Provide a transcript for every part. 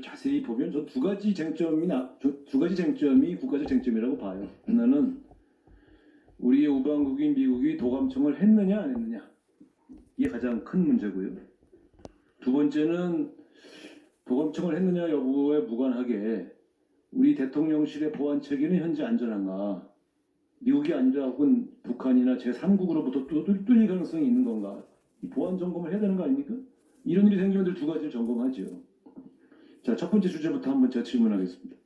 자세히 보면 저 두 가지 쟁점이 나, 저두 가지 쟁점이 국가적 쟁점이라고 봐요. 하나는 우리의 우방국인 미국이 도감청을 했느냐 안 했느냐 이게 가장 큰 문제고요. 두 번째는 도감청을 했느냐 여부에 무관하게 우리 대통령실의 보안 체계는 현재 안전한가? 미국이 혹은 북한이나 제3국으로부터 또 뚫- 뚫릴 가능성이 있는 건가? 이 보안 점검을 해야 되는 거 아닙니까? 이런 일이 생기면 늘두 가지를 점검하죠. 자, 첫 번째 주제부터 한번 제가 질문하겠습니다.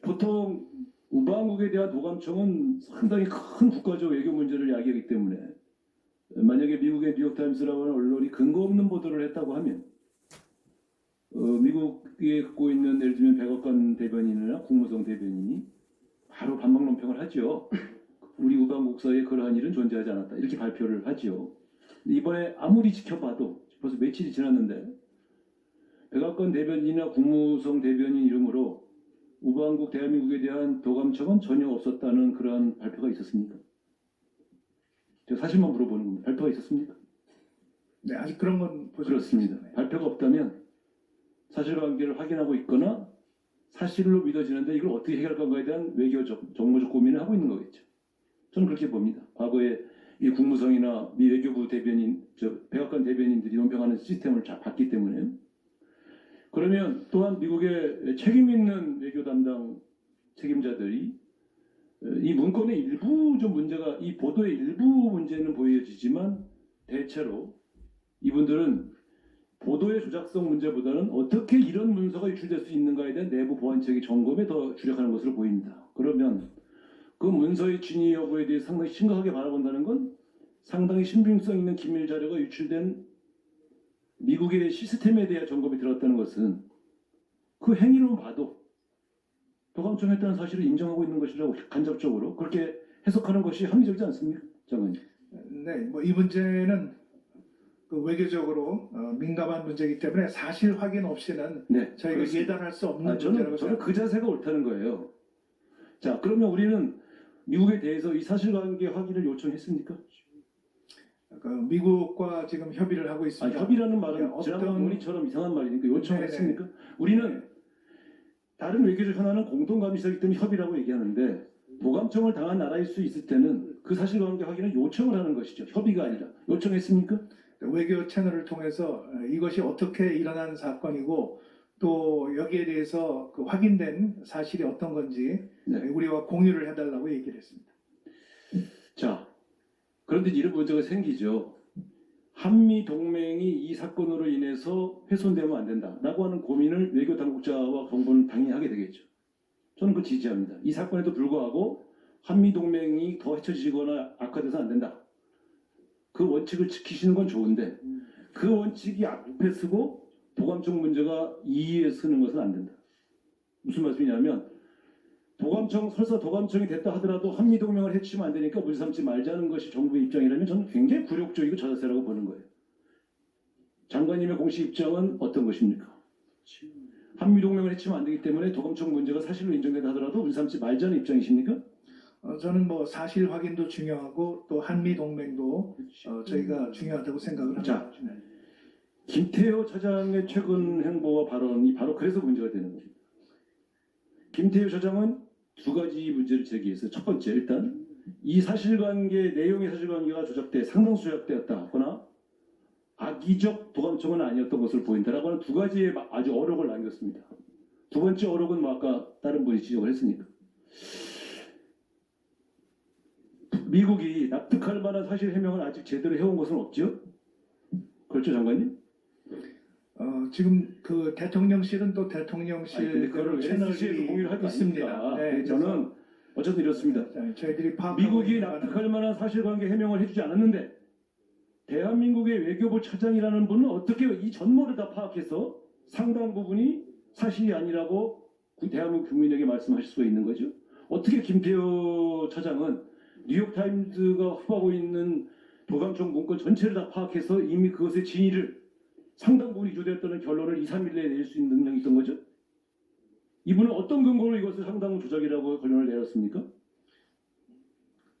보통 우방국에 대한 도감청은 상당히 큰 국가적 외교 문제를 야기하기 때문에 만약에 미국의 뉴욕타임스라고 하는 언론이 근거 없는 보도를 했다고 하면 어, 미국에 갖고 있는 예를 들면 백악관 대변인이나 국무성 대변인이 바로 반박 논평을 하죠. 우리 우방국 사이에 그러한 일은 존재하지 않았다. 이렇게 발표를 하죠. 이번에 아무리 지켜봐도 벌써 며칠이 지났는데 백악관 대변인이나 국무성 대변인 이름으로 우방국 대한민국에 대한 도감청은 전혀 없었다는 그러한 발표가 있었습니까? 제가 사실만 물어보는 겁니다. 발표가 있었습니까? 네, 아직 그런 건 보지 그렇습니다. 못했습니다. 발표가 없다면 사실관계를 확인하고 있거나 사실로 믿어지는데 이걸 어떻게 해결할 건가에 대한 외교적, 정무적 고민을 하고 있는 거겠죠. 저는 그렇게 봅니다. 과거에 이 국무성이나 미 외교부 대변인, 저 백악관 대변인들이 논평하는 시스템을 잘 봤기 때문에 그러면 또한 미국의 책임 있는 외교 담당 책임자들이 이 문건의 일부 좀 문제가 이 보도의 일부 문제는 보여지지만 대체로 이분들은 보도의 조작성 문제보다는 어떻게 이런 문서가 유출될 수 있는가에 대한 내부 보안체계 점검에 더 주력하는 것으로 보입니다. 그러면 그 문서의 진위 여부에 대해 상당히 심각하게 바라본다는 건 상당히 신빙성 있는 기밀 자료가 유출된 미국의 시스템에 대한 점검이 들어갔다는 것은 그 행위로 봐도 도감청 했다는 사실을 인정하고 있는 것이라고 간접적으로 그렇게 해석하는 것이 합리적이지 않습니까? 장관님. 네, 뭐 이 문제는 그 외교적으로 어, 민감한 문제이기 때문에 사실 확인 없이는 네. 저희가 그렇습니다. 예단할 수 없는 아, 저는, 저는. 그 자세가 옳다는 거예요. 자, 그러면 우리는 미국에 대해서 이 사실관계 확인을 요청했습니까? 그 미국과 지금 협의를 하고 아, 있습니다. 협의라는 말은 네, 어떤- 지난번 논의처럼 이상한 말이니까 요청했습니까? 네. 우리는 다른 외교적 현안은 공동감시이기 때문에 협의라고 얘기하는데 도감청을 당한 나라일 수 있을 때는 그 사실관계 확인을 요청을 하는 것이죠. 협의가 아니라 요청했습니까? 외교 채널을 통해서 어, 이것이 어떻게 일어난 사건이고 또 여기에 대해서 그 확인된 사실이 어떤 건지 네. 우리와 공유를 해달라고 얘기를 했습니다. 자, 그런데 이런 문제가 생기죠. 한미 동맹이 이 사건으로 인해서 훼손되면 안 된다라고 하는 고민을 외교 당국자와 정부는 당연히 하게 되겠죠. 저는 그 지지합니다. 이 사건에도 불구하고 한미 동맹이 더 헤쳐지거나 악화돼서 안 된다. 그 원칙을 지키시는 건 좋은데 그 원칙이 앞에 서고 도감청 문제가 2위에 서는 것은 안 된다. 무슨 말씀이냐면 도감청 설사 도감청이 됐다 하더라도 한미 동맹을 해치면 안 되니까 물 삼지 말자는 것이 정부의 입장이라면 저는 굉장히 굴욕적이고 저자세라고 보는 거예요. 장관님의 공식 입장은 어떤 것입니까? 한미 동맹을 해치면 안 되기 때문에 도감청 문제가 사실로 인정된다 하더라도 물 삼지 말자는 입장이십니까? 어, 저는 뭐 사실 확인도 중요하고 또 한미 동맹도 어, 저희가 중요하다고 생각을 자. 합니다. 네. 김태효 차장의 최근 행보와 발언이 바로 그래서 문제가 되는 겁니다. 김태효 차장은 두 가지 문제를 제기했어요. 첫 번째, 일단 이 사실관계 내용의 사실관계가 조작돼 상당수 조작되었다 하거나 악의적 도감청은 아니었던 것을 보인다라고 하는 두 가지의 마- 아주 어록을 남겼습니다. 두 번째 어록은 뭐 아까 다른 분이 지적을 했으니까 미국이 납득할 만한 사실 해명을 아직 제대로 해온 것은 없죠? 그렇죠, 장관님? 어, 지금 그 대통령실은 또 아니, 대통령실 그거를 채널이 NCC에도 공유를 할거 있습니다. 네, 저는 어쨌든 이렇습니다. 자, 저희들이 미국이 납득할 만한 사실관계 해명을 해주지 않았는데 대한민국의 외교부 차장이라는 분은 어떻게 이 전모를 다 파악해서 상당 부분이 사실이 아니라고 그 대한민국 국민에게 말씀하실 수가 있는 거죠? 어떻게 김태호 차장은 뉴욕타임즈가 후보하고 있는 도감청 문건 전체를 다 파악해서 이미 그것의 진위를 상당 부분이 유도했다는 결론을 2, 3일 내에 낼 수 있는 능력이 있던 거죠? 이분은 어떤 근거로 이것을 상당 조작이라고 결론을 내렸습니까?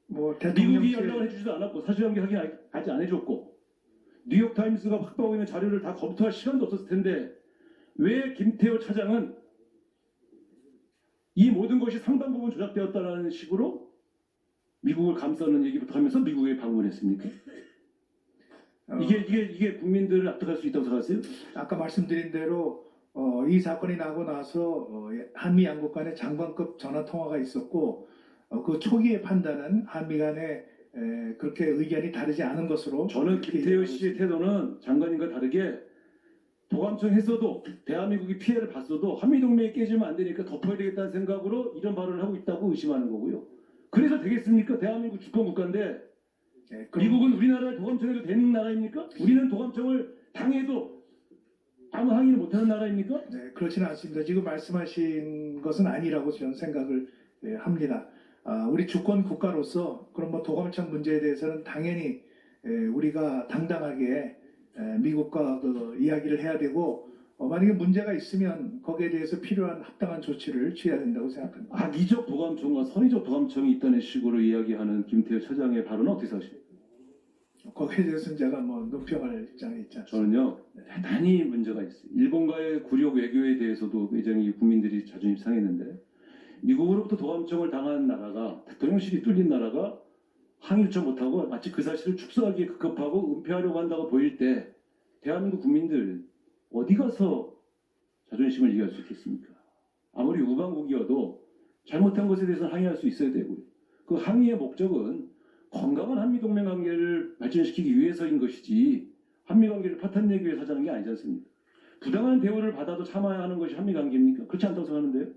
뭐 미국이 연락을 해주지도 않았고 사실관계 확인 아직 안 해줬고 뉴욕타임스가 확보하고 있는 자료를 다 검토할 시간도 없었을 텐데 왜 김태호 차장은 이 모든 것이 상당 부분 조작되었다는 식으로 미국을 감싸는 얘기부터 하면서 미국에 방문했습니까? 어, 이게 이게 이게 국민들을 납득할 수 있다고 생각하세요? 아까 말씀드린 대로 어, 이 사건이 나고 나서 어, 한미 양국 간의 장관급 전화 통화가 있었고 어, 그 초기의 판단은 한미 간에 에, 그렇게 의견이 다르지 않은 것으로 저는 이해하고 씨의. 태도는 장관님과 다르게 도감청 했어도 대한민국이 피해를 봤어도 한미동맹이 깨지면 안 되니까 덮어야 되겠다는 생각으로 이런 발언을 하고 있다고 의심하는 거고요. 그래서 되겠습니까? 대한민국 주권 국가인데 예, 미국은 우리나라를 도감청해도 되는 나라입니까? 우리는 도감청을 당해도 아무 항의를 못하는 나라입니까? 네, 그렇지는 않습니다. 지금 말씀하신 것은 아니라고 저는 생각을 예, 합니다. 아, 우리 주권 국가로서 그런 뭐 도감청 문제에 대해서는 당연히 예, 우리가 당당하게 예, 미국과 그 이야기를 해야 되고 어, 만약에 문제가 있으면 거기에 대해서 필요한 합당한 조치를 취해야 된다고 생각합니다. 악의적 도감청과 선의적 도감청이 있다는 식으로 이야기하는 김태호 차장의 발언은 어떻게 생각하십니까? 거기에 대해서는 제가 뭐 논평할 입장에 있지 않습니다. 저는요 대단히 문제가 있어요. 일본과의 굴욕 외교에 대해서도 굉장히 국민들이 자존심 상했는데 미국으로부터 도감청을 당한 나라가 대통령실이 뚫린 나라가 항의조차 못하고 마치 그 사실을 축소하기에 급급하고 은폐하려고 한다고 보일 때 대한민국 국민들 어디 가서 자존심을 얘기할 수 있겠습니까? 아무리 우방국이어도 잘못한 것에 대해서 항의할 수 있어야 되고요. 그 항의의 목적은 건강한 한미동맹 관계를 발전시키기 위해서인 것이지 한미 관계를 파탄내기 위해서 하자는 게 아니지 않습니까? 부당한 대우를 받아도 참아야 하는 것이 한미 관계입니까? 그렇지 않다고 생각하는데요.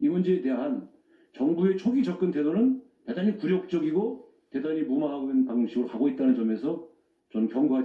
이 문제에 대한 정부의 초기 접근 태도는 대단히 굴욕적이고 대단히 무마한 방식으로 가고 있다는 점에서 저는 경고하지